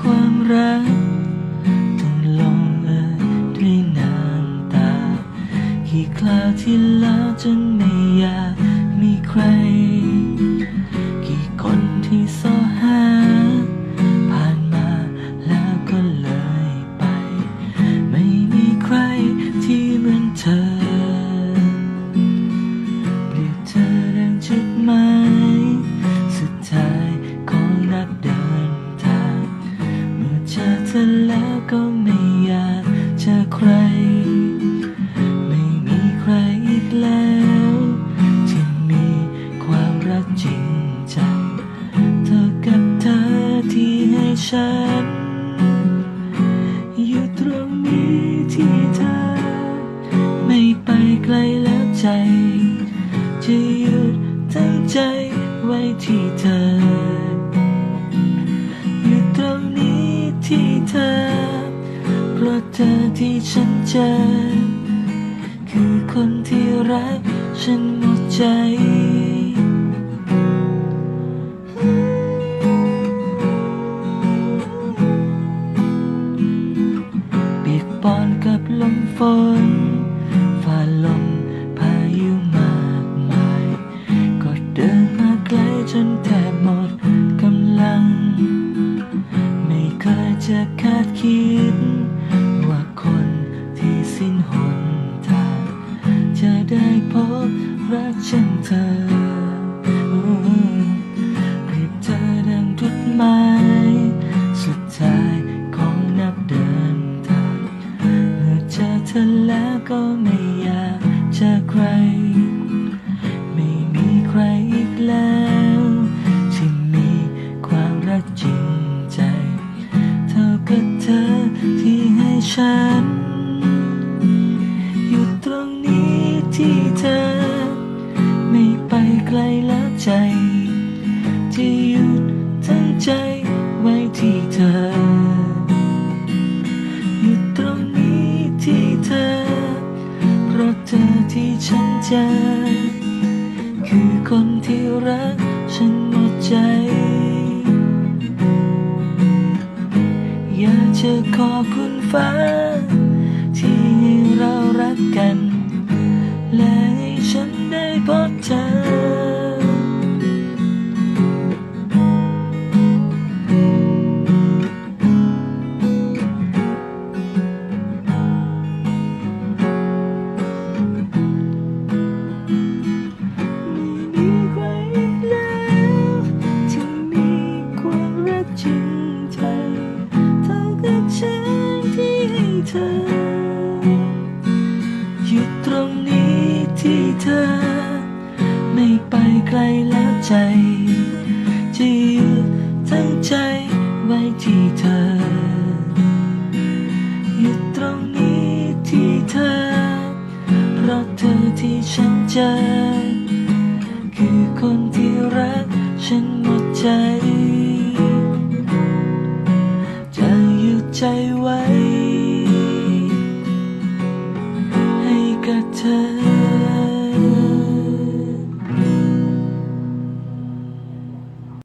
ความรัก ต้องลงเอยด้วยน้ำตา กี่คราวที่แล้วจนไม่อยากมีใคร ฉัน อยู่ตรงนี้ที่เธอ ไม่ไปไกลแล้วใจ จะหยุดตั้งใจไว้ที่เธอ อยู่ตรงนี้ที่เธอ เพราะเธอที่ฉันเจอ คือคนที่รักฉันหมดใจ ฝนฝ่าลมพายุมากมาย ก็เดินมาไกลจนแทบหมดกำลัง ไม่เคยจะคาดคิด ว่าคนที่สิ้นหนทางจะได้พบรักเช่นเธอ เธอแล้วก็ไม่อยากเจอใคร ไม่มีใครอีกแล้วที่มีความรักจริงใจ เท่ากับเธอที่ให้ฉัน อยู่ตรงนี้ที่เธอ ไม่ไปไกลแล้วใจ ที่หยุดทั้งใจไว้ที่เธอ จอคือคนที่รักฉันหมดใจ อยากจะขอบคุณฟ้า ที่ให้เรารักกัน ที่เธอ ไม่ไปไกลแล้วใจจะยุดทั้งใจไว้ที่เธออยู่ตรงนี้ที่เธอ เพราะเธอที่ฉันเจอ คือคนที่รักฉันหมดใจ จะหยุดใจไว้ ให้กับเธอ